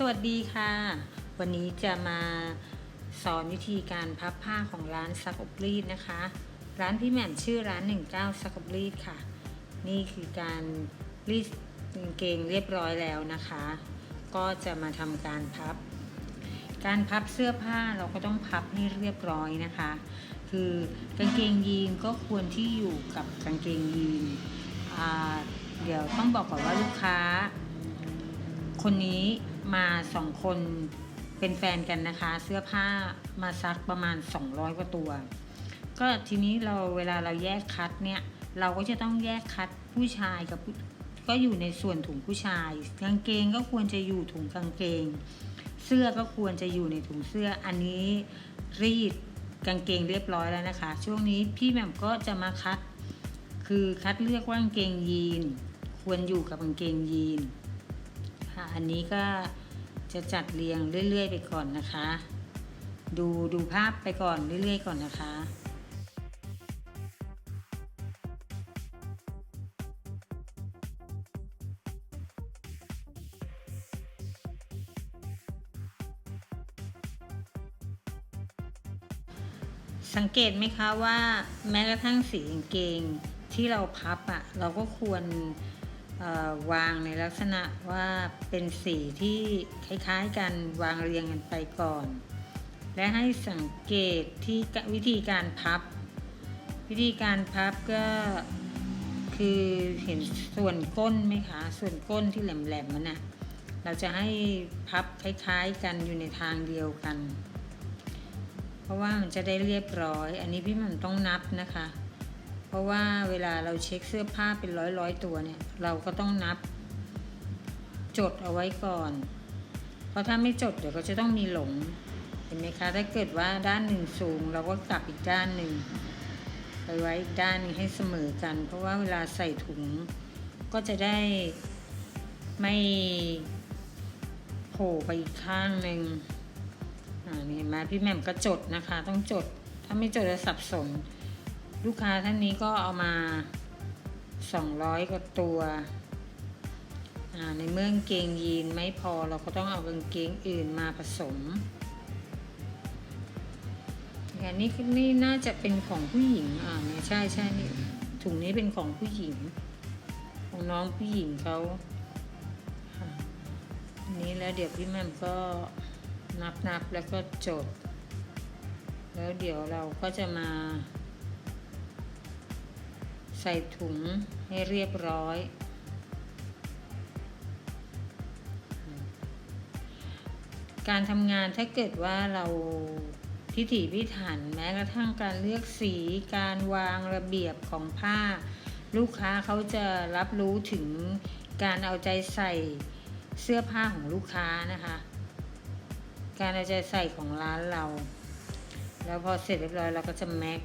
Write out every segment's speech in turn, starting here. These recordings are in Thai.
สวัสดีค่ะ วันนี้จะมาสอนวิธีการพับผ้าของร้านซักอบรีดนะคะ ร้านพี่แหม่มชื่อร้าน 19ซักอบรีดค่ะ นี่คือการรีดกางเกงเรียบร้อยแล้วนะคะ ก็จะมาทำการพับ การพับเสื้อผ้าเราก็ต้องพับให้เรียบร้อยนะคะ คือกางเกงยีนก็ควรที่อยู่กับกางเกงยีนเดี๋ยวต้องบอกก่อนว่าลูกค้า คนนี้ มาสองคนเป็นแฟนกันนะคะ เสื้อผ้ามาซักประมาณ 200กว่าตัว ก็ทีนี้เราเวลาเราแยกคัดเนี่ย เราก็จะต้องแยกคัดผู้ชายกับก็อยู่ในส่วนถุงผู้ชาย กางเกงก็ควรจะอยู่ถุงกางเกง เสื้อก็ควรจะอยู่ในถุงเสื้ออันนี้รีดกางเกงเรียบร้อยแล้วนะคะ ช่วงนี้พี่แหม่มก็จะมาคัด คือคัดเลือกว่ากางเกงยีน ควรอยู่กับกางเกงยีน ค่ะ อันนี้ก็จะจัดเรียงเรื่อย ๆ ไปก่อนนะคะ ดูดูภาพไปก่อนเรื่อย ๆ ก่อนนะคะสังเกตไหมคะว่าแม้กระทั่งสีกางเกงที่เราพับอะเราก็ควร วางในลักษณะว่าเป็นสีที่คล้ายๆกันวางเรียงกันไปก่อน และให้สังเกตที่วิธีการพับ วิธีการพับก็คือเห็นส่วนก้นไหมคะ ส่วนก้นที่แหลมๆมันนะเราจะให้พับคล้ายๆกันอยู่ในทางเดียวกัน เพราะว่ามันจะได้เรียบร้อย อันนี้พี่มันต้องนับนะคะ ราะว่าเวลาเราเช็คเสื้อผ้าเป็นร้อยร้อยตัวเนี่ย เราก็ต้องนับ จดเอาไว้ก่อน เพราะถ้าไม่จดเดี๋ยวก็จะต้องมีหลง เห็นไหมคะ ถ้าเกิดว่าด้านหนึ่งสูง เราก็กลับอีกด้านหนึ่งไปไว้อีกด้านนึงให้เสมอกัน เพราะว่าเวลาใส่ถุง ก็จะได้ไม่โผล่ไปอีกข้างหนึ่งอ่านี่เห็นไหมพี่แหม่มก็จดนะคะ ต้องจด ถ้าไม่จดจะสับสน ลูกค้าท่านนี้ก็เอามา 200 กว่าตัวในเมื่อกางเกงยีนไม่พอเราก็ต้องเอากางเกงอื่นมาผสมอันนี้นี่น่าจะเป็นของผู้หญิง อ่าไม่ใช่ใช่นี่ถุงนี้เป็นของผู้หญิง ของน้องผู้หญิงเขาอันนี้แล้วเดี๋ยวพี่แม่มก็นับนับแล้วก็จด แล้วเดี๋ยวเราก็จะมา ส่ถุงให้เรียบร้อย การทำงานถ้าเกิดว่าเราพิถีพิถันแม้กระทั่งการเลือกสีการวางระเบียบของผ้า ลูกค้าเขาจะรับรู้ถึงการเอาใจใส่เสื้อผ้าของลูกค้านะคะ การเอาใจใส่ของร้านเรา แล้วพอเสร็จเรียบร้อยเราก็จะแม็ก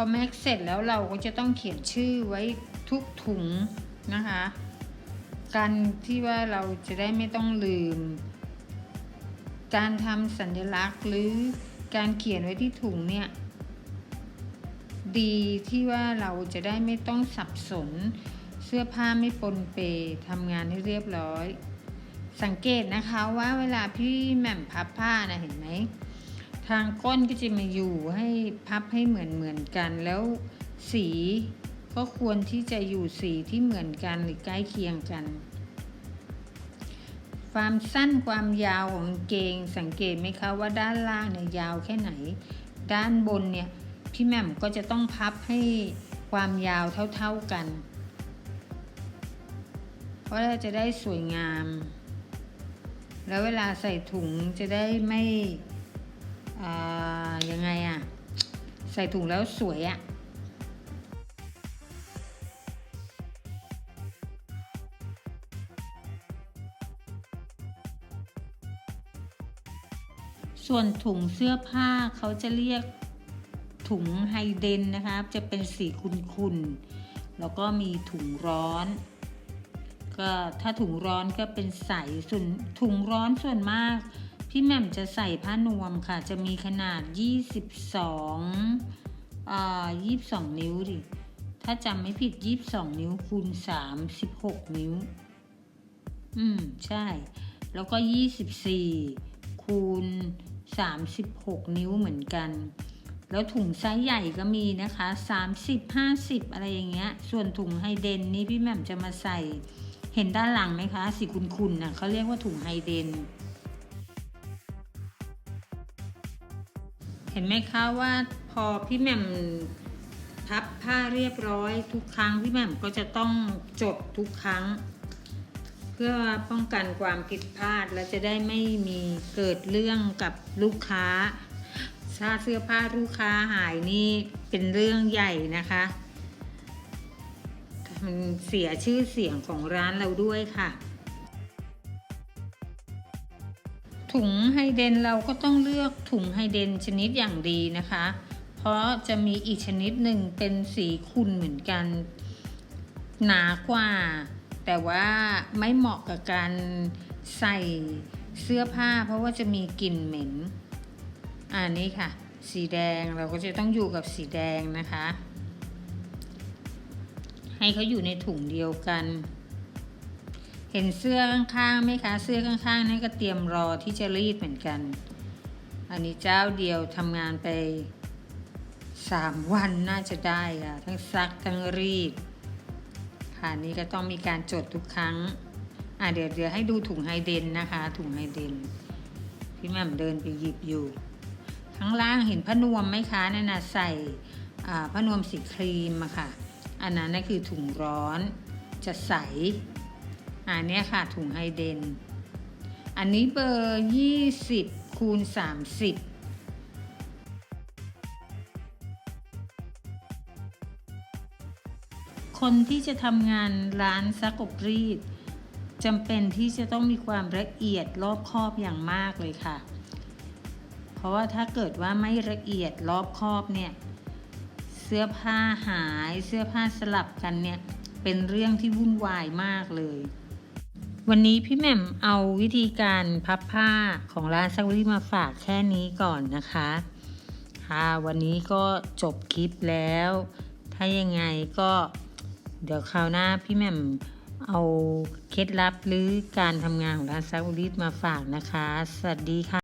อแม็กเสร็จแล้วเราก็จะต้องเขียนชื่อไว้ทุกถุงนะคะ การที่ว่าเราจะได้ไม่ต้องลืม การทำสัญลักษณ์หรือการเขียนไว้ที่ถุงเนี่ย ดีที่ว่าเราจะได้ไม่ต้องสับสน เสื้อผ้าไม่ปนเปทำงานให้เรียบร้อย สังเกตนะคะว่าเวลาพี่แหม่มพับผ้านะเห็นไหม ทางก้นก็จะมาอยู่ให้พับให้เหมือนเหมือนกัน แล้วสีก็ควรที่จะอยู่สีที่เหมือนกันหรือใกล้เคียงกัน ความสั้นความยาวของเกงสังเกตไหมคะว่าด้านล่างเนี่ยยาวแค่ไหน ด้านบนเนี่ยพี่แม่มก็จะต้องพับให้ความยาวเท่าๆกัน เพราะเราจะได้สวยงาม แล้วเวลาใส่ถุงจะได้ไม่ ยังไงอะใส่ถุงแล้วสวยอะส่วนถุงเสื้อผ้าเขาจะเรียกถุงไฮเดนนะคะจะเป็นสีคุนๆแล้วก็มีถุงร้อน ก็ถ้าถุงร้อนก็เป็นใสส่วนถุงร้อนส่วนมาก พี่แหม่มจะใส่ผ้านวมค่ะ จะมีขนาด 22อ่า22 นิ้วดิ ถ้าจำไม่ผิด 22 นิ้วคูณ36 นิ้ว อืม ใช่ แล้วก็ 24 คูณ 36 นิ้วเหมือนกัน แล้วถุงไซส์ใหญ่ก็มีนะคะ 30 50 อะไรอย่างเงี้ย ส่วนถุงไฮเดนนี่พี่แหม่มจะมาใส่ เห็นด้านหลังไหมคะ สีคุนๆนะเขาเรียกว่าถุงไฮเดน เห็นไหมคะว่าพอพี่แหม่มพับผ้าเรียบร้อยทุกครั้งพี่แหม่มก็จะต้องจดทุกครั้ง เพื่อป้องกันความผิดพลาดและจะได้ไม่มีเกิดเรื่องกับลูกค้าถ้าเสื้อผ้าลูกค้าหายนี่เป็นเรื่องใหญ่นะคะมันเสียชื่อเสียงของร้านเราด้วยค่ะ ถุงไฮเดนเราก็ต้องเลือกถุงไฮเดนชนิดอย่างดีนะคะ เพราะจะมีอีกชนิดหนึ่งเป็นสีขุ่นเหมือนกัน หนากว่า แต่ว่าไม่เหมาะกับการใส่เสื้อผ้า เพราะว่าจะมีกลิ่นเหม็นอันนี้ค่ะ สีแดงเราก็จะต้องอยู่กับสีแดงนะคะ ให้เขาอยู่ในถุงเดียวกัน เห็นเสื้อข้างๆไหมคะ เสื้อข้างๆนี่ก็เตรียมรอที่จะรีดเหมือนกัน อันนี้เจ้าเดียวทำงานไปสามวันน่าจะได้ค่ะ ทั้งซักทั้งรีด ค่ะนี่ก็ต้องมีการจดทุกครั้ง อะเดี๋ยวเดี๋ยวให้ดูถุงไฮเดนนะคะ ถุงไฮเดน พี่แม่มเดินไปหยิบอยู่ ข้างล่างเห็นผ้านวมไหมคะนั่นน่ะใส่อ่าผ้านวมสีครีมอะค่ะ อันนั้นน่ะคือถุงร้อนจะใส อันนี้ค่ะถุงไฮเดน อันนี้เบอร์ 20 คูณ 30คนที่จะทำงานร้านซักอบรีดจำเป็นที่จะต้องมีความละเอียดรอบคอบอย่างมากเลยค่ะ เพราะว่าถ้าเกิดว่าไม่ละเอียดรอบคอบเนี่ยเสื้อผ้าหายเสื้อผ้าสลับกันเนี่ยเป็นเรื่องที่วุ่นวายมากเลย วันนี้พี่แหม่มเอาวิธีการพับผ้าของร้านซักรีมาฝากแค่นี้ก่อนนะคะค่ะวันนี้ก็จบคลิปแล้ว ถ้ายังไงก็เดี๋ยวคราวหน้าพี่แหม่มเอาเคล็ดลับหรือการทำงานของร้านซักรีมาฝากนะคะ สวัสดีค่ะ